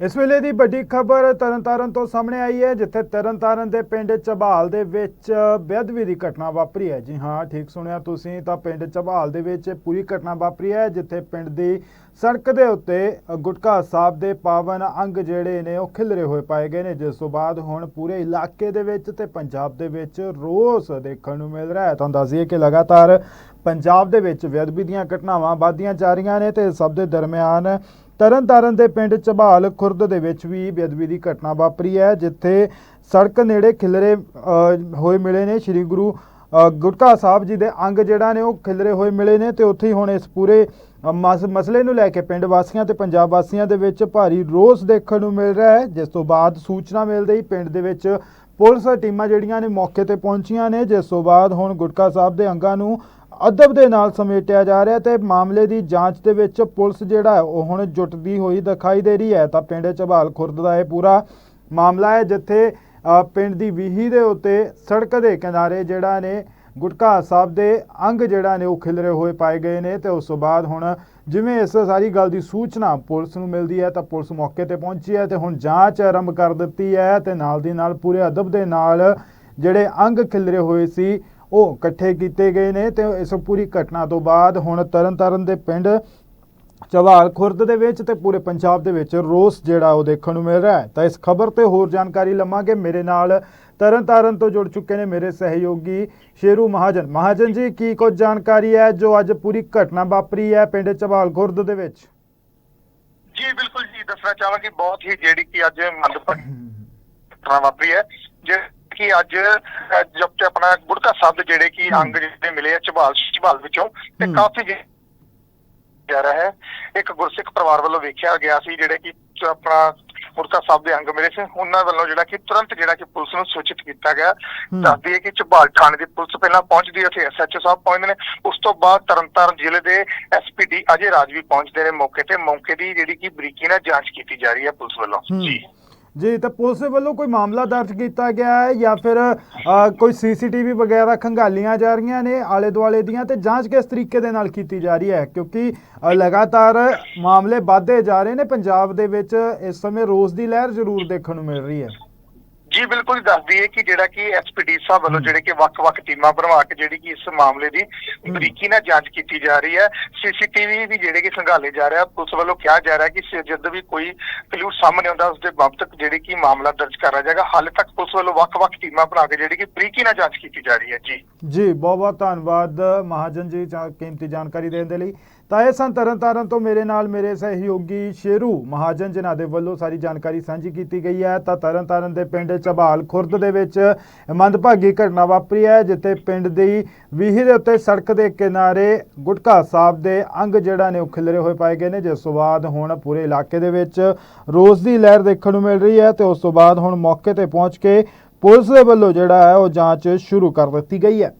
ਇਸ ਵੇਲੇ ਦੀ ਵੱਡੀ ਖਬਰ ਤਰਨਤਾਰਨ ਤੋਂ ਸਾਹਮਣੇ ਆਈ ਹੈ, ਜਿੱਥੇ ਤਰਨਤਾਰਨ ਦੇ ਪਿੰਡ ਚਬਾਲ ਦੇ ਵਿੱਚ ਬੇਅਦਬੀ ਦੀ ਘਟਨਾ ਵਾਪਰੀ ਹੈ। ਜੀ ਹਾਂ, ਠੀਕ ਸੁਣਿਆ ਤੁਸੀਂ ਤਾਂ ਪਿੰਡ ਚਬਾਲ ਦੇ ਵਿੱਚ ਪੂਰੀ ਘਟਨਾ ਵਾਪਰੀ ਹੈ, ਜਿੱਥੇ ਪਿੰਡ ਦੀ ਸੜਕ ਦੇ ਉੱਤੇ ਗੁਟਕਾ ਸਾਹਿਬ ਦੇ ਪਾਵਨ ਅੰਗ ਜਿਹੜੇ ਨੇ, ਉਹ ਖਿਲਰੇ ਹੋਏ ਪਾਏ ਗਏ ਨੇ। ਜਿਸ ਤੋਂ ਬਾਅਦ ਹੁਣ ਪੂਰੇ ਇਲਾਕੇ ਦੇ ਵਿੱਚ ਤੇ ਪੰਜਾਬ ਦੇ ਵਿੱਚ ਰੋਸ ਦੇਖਣ ਨੂੰ ਮਿਲ ਰਿਹਾ ਹੈ। ਤੁਹਾਨੂੰ ਦੱਸੀਏ ਕਿ ਲਗਾਤਾਰ ਪੰਜਾਬ ਦੇ ਵਿੱਚ ਬੇਅਦਬੀ ਦੀਆਂ ਘਟਨਾਵਾਂ ਵੱਧਦੀਆਂ ਜਾ ਰਹੀਆਂ ਨੇ ਤੇ ਸਭ ਦੇ ਦਰਮਿਆਨ ਤਰਨਤਾਰਨ ਦੇ ਪਿੰਡ ਝਬਾਲ ਖੁਰਦ ਦੇ ਵਿੱਚ ਵੀ ਬੇਅਦਬੀ ਦੀ ਘਟਨਾ ਵਾਪਰੀ ਹੈ, ਜਿੱਥੇ ਸੜਕ ਨੇੜੇ ਖਿਲਰੇ ਹੋਏ ਮਿਲੇ ਨੇ। ਸ੍ਰੀ ਗੁਰੂ ਗੁਟਕਾ ਸਾਹਿਬ ਜੀ ਦੇ ਅੰਗ ਜਿਹੜਾ ਨੇ ਉਹ ਖਿਲਰੇ ਹੋਏ ਮਿਲੇ ਨੇ ਤੇ ਉੱਥੇ ਹੀ ਹੁਣ ਇਸ ਪੂਰੇ ਮਸ- ਮਸਲੇ ਨੂੰ ਲੈ ਕੇ ਪਿੰਡ ਵਾਸੀਆਂ ਤੇ ਪੰਜਾਬ ਵਾਸੀਆਂ ਦੇ ਵਿੱਚ ਭਾਰੀ ਰੋਸ ਦੇਖਣ ਨੂੰ ਮਿਲ ਰਿਹਾ ਹੈ। ਜਿਸ ਤੋਂ ਬਾਅਦ ਸੂਚਨਾ ਮਿਲਦੇ ਹੀ ਪਿੰਡ ਦੇ ਵਿੱਚ ਪੁਲਿਸ ਟੀਮਾਂ ਜਿਹੜੀਆਂ ਨੇ ਮੌਕੇ ਤੇ ਪਹੁੰਚੀਆਂ ਨੇ। ਜਿਸ ਤੋਂ ਬਾਅਦ ਹੁਣ ਗੁਟਕਾ ਸਾਹਿਬ ਦੇ ਅੰਗਾਂ ਨੂੰ ਅਦਬ ਦੇ ਨਾਲ ਸਮੇਟਿਆ ਜਾ ਰਿਹਾ ਤੇ ਮਾਮਲੇ ਦੀ ਜਾਂਚ ਦੇ ਵਿੱਚ ਪੁਲਿਸ ਜਿਹੜਾ ਉਹ ਹੁਣ ਜੁਟਦੀ ਹੋਈ ਦਿਖਾਈ ਦੇ ਰਹੀ ਹੈ। ਤਾਂ ਪਿੰਡ ਝਬਾਲ ਖੁਰਦ ਦਾ ਇਹ ਪੂਰਾ ਮਾਮਲਾ ਹੈ, ਜਿੱਥੇ ਪਿੰਡ ਦੀ ਵੀਹੀ ਦੇ ਉੱਤੇ ਸੜਕ ਦੇ ਕਿਨਾਰੇ ਜਿਹੜਾ ਨੇ ਗੁਟਕਾ ਸਾਹਿਬ ਦੇ ਅੰਗ ਜਿਹੜਾ ਨੇ, ਉਹ ਖਿਲਰੇ ਹੋਏ ਪਾਏ ਗਏ ਨੇ ਤੇ ਉਸ ਤੋਂ ਬਾਅਦ ਹੁਣ ਜਿਵੇਂ ਇਸ ਸਾਰੀ ਗੱਲ ਦੀ ਸੂਚਨਾ ਪੁਲਿਸ ਨੂੰ ਮਿਲਦੀ ਹੈ, ਤਾਂ ਪੁਲਿਸ ਮੌਕੇ ਤੇ ਪਹੁੰਚੀ ਹੈ ਤੇ ਹੁਣ ਜਾਂਚ ਆਰੰਭ ਕਰ ਦਿੱਤੀ ਹੈ ਤੇ ਨਾਲ ਦੀ ਨਾਲ ਪੂਰੇ ਅਦਬ ਦੇ ਨਾਲ ਜਿਹੜੇ ਅੰਗ ਖਿਲਰੇ ਹੋਏ ਸੀ ਉਹ ਇਕੱਠੇ ਕੀਤੇ ਗਏ ਨੇ ਤੇ ਇਸ ਪੂਰੀ ਘਟਨਾ ਤੋਂ ਬਾਅਦ ਹੁਣ ਤਰਨਤਾਰਨ ਦੇ ਪਿੰਡ ਚਵਾਲ ਖੁਰਦ ਦੇ ਵਿੱਚ ਤੇ ਪੂਰੇ ਪੰਜਾਬ ਦੇ ਵਿੱਚ ਰੋਸ ਜਿਹੜਾ ਉਹ ਦੇਖਣ ਨੂੰ ਮਿਲ ਰਿਹਾ ਹੈ। ਤਾਂ ਇਸ ਖਬਰ ਤੇ ਹੋਰ ਜਾਣਕਾਰੀ ਲਵਾਂਗੇ। ਮੇਰੇ ਨਾਲ ਤਰਨਤਾਰਨ ਤੋਂ ਜੁੜ ਚੁੱਕੇ ਨੇ ਮੇਰੇ ਸਹਿਯੋਗੀ ਸ਼ੇਰੂ ਮਹਾਜਨ। ਮਹਾਜਨ ਜੀ ਕੀ ਕੁਝ ਜਾਣਕਾਰੀ ਹੈ ਜੋ ਅੱਜ ਪੂਰੀ ਘਟਨਾ ਵਾਪਰੀ ਹੈ ਪਿੰਡ ਚਵਾਲ ਖੁਰਦ ਦੇ ਵਿੱਚ? ਜੀ ਬਿਲਕੁਲ ਜੀ। ਦੱਸਣਾ ਚਾਹਾਂਗੇ ਬਹੁਤ ਹੀ ਜਿਹੜੀ ਕਿ ਅੱਜ ਮੰਦਭਾਗੀ ਘਟਨਾ ਵਾਪਰੀ ਹੈ ਜਿਹੜੀ ਕਿ ਅੱਜ ਤੇ ਆਪਣਾ ਗੁੜਕਾ ਸਾਹਿਬ ਜਿਹੜੇ ਕਿ ਅੰਗ ਜਿਹੜੇ ਮਿਲੇ ਆ ਝਬਾਲ ਝਬਾਲ ਵਿੱਚੋਂ ਤੇ। ਕਾਫੀ ਜੇ- ਰਿਹਾ ਹੈ। ਇੱਕ ਗੁਰਸਿੱਖ ਪਰਿਵਾਰ ਵੱਲੋਂ ਵੇਖਿਆ ਗਿਆ ਸੀ ਜਿਹੜੇ ਕਿ ਆਪਣਾ ਗੁੜਕਾ ਸਾਹਿਬ ਦੇ ਅੰਗ ਮਿਲੇ ਸੀ। ਉਹਨਾਂ ਵੱਲੋਂ ਜਿਹੜਾ ਕਿ ਤੁਰੰਤ ਜਿਹੜਾ ਕਿ ਪੁਲਿਸ ਨੂੰ ਸੂਚਿਤ ਕੀਤਾ ਗਿਆ। ਦੱਸਦੀ ਹੈ ਕਿ ਝਬਾਲ ਥਾਣੇ ਦੀ ਪੁਲਿਸ ਪਹਿਲਾਂ ਪਹੁੰਚਦੀ ਹੈ ਉੱਥੇ ਐਸਐਚਓ ਸਾਹਿਬ ਪਹੁੰਚਦੇ ਨੇ। ਉਸ ਤੋਂ ਬਾਅਦ ਤਰਨਤਾਰਨ ਜ਼ਿਲ੍ਹੇ ਦੇ ਐਸਪੀਡੀ ਅਜੇ ਰਾਜ ਵੀ ਪਹੁੰਚਦੇ ਨੇ ਮੌਕੇ ਤੇ। ਮੌਕੇ ਦੀ ਜਿਹੜੀ ਕਿ ਬਰੀਕੀ ਨਾਲ ਜਾਂਚ ਕੀਤੀ ਜਾ ਰਹੀ ਹੈ ਪੁਲਿਸ ਵੱਲੋਂ। ਜੀ। ਜੀ ਤਾਂ ਪੁਲਿਸ ਵੱਲੋਂ ਕੋਈ ਮਾਮਲਾ ਦਰਜ ਕੀਤਾ ਗਿਆ ਹੈ ਜਾਂ ਫਿਰ ਅ, ਕੋਈ ਸੀਸੀਟੀਵੀ ਵਗੈਰਾ ਖੰਗਾਲੀਆਂ ਜਾ ਰਹੀਆਂ ਨੇ ਆਲੇ ਦੁਆਲੇ ਦੀਆਂ ਤੇ ਜਾਂਚ ਕਿਸ ਤਰੀਕੇ ਦੇ ਨਾਲ ਕੀਤੀ ਜਾ ਰਹੀ ਹੈ? ਕਿਉਂਕਿ ਲਗਾਤਾਰ ਮਾਮਲੇ ਵੱਧਦੇ ਜਾ ਰਹੇ ਨੇ ਪੰਜਾਬ ਦੇ ਵਿੱਚ ਇਸ ਸਮੇਂ ਰੋਸ ਦੀ ਲਹਿਰ ਜ਼ਰੂਰ ਦੇਖਣ ਨੂੰ ਮਿਲ ਰਹੀ ਹੈ। ਜੀ ਬਿਲਕੁਲ ਦੱਸਦੀ ਹੈ ਕਿ ਜਿਹੜਾ ਕਿ ਐਸਪੀਡੀ ਸਾਹਿਬ ਵੱਲੋਂ ਜਿਹੜੇ ਕਿ ਵੱਖ-ਵੱਖ ਟੀਮਾਂ ਬਣਵਾ ਕੇ ਜਿਹੜੀ ਕਿ ਇਸ ਮਾਮਲੇ ਦੀ ਬਰੀਕੀ ਨਾਲ ਜਾਂਚ ਕੀਤੀ ਜਾ ਰਹੀ ਹੈ। ਸੀਸੀਟੀਵੀ ਵੀ ਜਿਹੜੇ ਕਿ ਸੰਘਾਲੇ ਜਾ ਰਿਹਾ। ਪੁਲਿਸ ਵੱਲੋਂ ਕਿਹਾ ਜਾ ਰਿਹਾ ਕਿ ਜਦ ਵੀ ਕੋਈ ਕਲੂ ਸਾਹਮਣੇ ਆਉਂਦਾ ਉਸ ਦੇ ਬਾਬਤ ਜਿਹੜੀ ਕਿ ਮਾਮਲਾ ਦਰਜ ਕਰਾ ਜਾਏਗਾ। ਹਾਲੇ ਤੱਕ ਪੁਲਿਸ ਵੱਲੋਂ ਵੱਖ-ਵੱਖ ਟੀਮਾਂ ਬਣਾ ਕੇ ਜਿਹੜੀ ਕਿ ਬਰੀਕੀ ਨਾਲ ਜਾਂਚ ਕੀਤੀ ਜਾ ਰਹੀ ਹੈ। ਜੀ। ਜੀ ਬਹੁਤ ਬਹੁਤ ਧੰਨਵਾਦ ਮਹਾਜਨ ਜਾ- ਕੀਮਤੀ ਜਾਣਕਾਰੀ ਦੇਣ ਦੇ ਲਈ। ਤਾਂ ਇਹ ਸਨ ਤਰਨਤਾਰਨ ਤੋਂ ਮੇਰੇ ਨਾਲ ਮੇਰੇ ਸਹਿਯੋਗੀ ਸ਼ੇਰੂ ਮਹਾਜਨ, ਜਿਨ੍ਹਾਂ ਦੇ ਵੱਲੋਂ ਸਾਰੀ ਜਾਣਕਾਰੀ ਸਾਂਝੀ ਕੀਤੀ ਗਈ ਹੈ। ਤਾਂ ਤਰਨ ਤਾਰਨ ਦੇ ਪਿੰਡ ਚਬਾਲ ਖੁਰਦ ਦੇ ਵਿੱਚ ਮੰਦਭਾਗੀ ਘਟਨਾ ਵਾਪਰੀ ਹੈ, ਜਿੱਥੇ ਪਿੰਡ ਦੀ ਵੀਹੀ ਦੇ ਉੱਤੇ ਸੜਕ ਦੇ ਕਿਨਾਰੇ ਗੁਟਕਾ ਸਾਹਿਬ ਦੇ ਅੰਗ ਜਿਹੜਾ ਨੇ ਉਹ ਖਿਲਰੇ ਹੋਏ ਪਾਏ ਗਏ ਨੇ। ਜਿਸ ਤੋਂ ਬਾਅਦ ਹੁਣ ਪੂਰੇ ਇਲਾਕੇ ਦੇ ਵਿੱਚ ਰੋਸ ਦੀ ਲਹਿਰ ਦੇਖਣ ਨੂੰ ਮਿਲ ਰਹੀ ਹੈ ਤੇ ਉਸ ਤੋਂ ਬਾਅਦ ਹੁਣ ਮੌਕੇ ਤੇ ਪਹੁੰਚ ਕੇ ਪੁਲਿਸ ਦੇ ਵੱਲੋਂ ਜਿਹੜਾ ਹੈ ਉਹ ਜਾਂਚ ਸ਼ੁਰੂ ਕਰ ਦਿੱਤੀ ਗਈ ਹੈ।